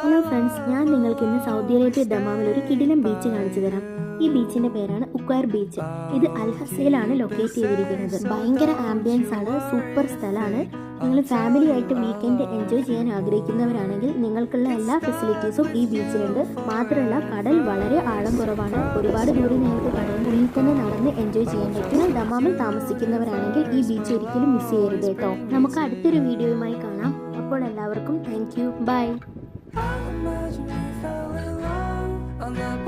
Hello friends ഞാൻ നിങ്ങൾക്ക് ഇന്ന് സൗദി അറേബ്യ ദമാമിൽ ഒരു കിടിലം ബീച്ച് കാണിച്ചു തരാം. ഈ ബീച്ചിന്റെ പേരാണ് ഉക്വയർ ബീച്ച് ഇത് അൽഹസയിലാണ് ലൊക്കേറ്റ് ചെയ്തിരിക്കുന്നത്. ഭയങ്കര ആംബിയൻസ് ആണ് സൂപ്പർ സ്ഥലമാണ്. നിങ്ങൾ ഫാമിലി ആയിട്ട് വീക്കെൻഡ് എൻജോയ് ചെയ്യാൻ ആഗ്രഹിക്കുന്നവരാണെങ്കിൽ നിങ്ങൾക്കുള്ള എല്ലാ ഫെസിലിറ്റീസും ഈ ബീച്ചിലുണ്ട് മാത്രമല്ല കടൽ വളരെ ആഴം കുറവാണ് ഒരുപാട് ദൂരം നിങ്ങൾക്ക് കടലിനുള്ളിൽ തന്നെ നടന്ന് എൻജോയ് ചെയ്യാൻ പറ്റും ദമാമിൽ താമസിക്കുന്നവരാണെങ്കിൽ ഈ ബീച്ച് ഒരിക്കലും മിസ് ചെയ്യരുത് കേട്ടോ. നമുക്ക് അടുത്തൊരു വീഡിയോയുമായി കാണാം. അപ്പോൾ എല്ലാവർക്കും താങ്ക് യു ബൈ love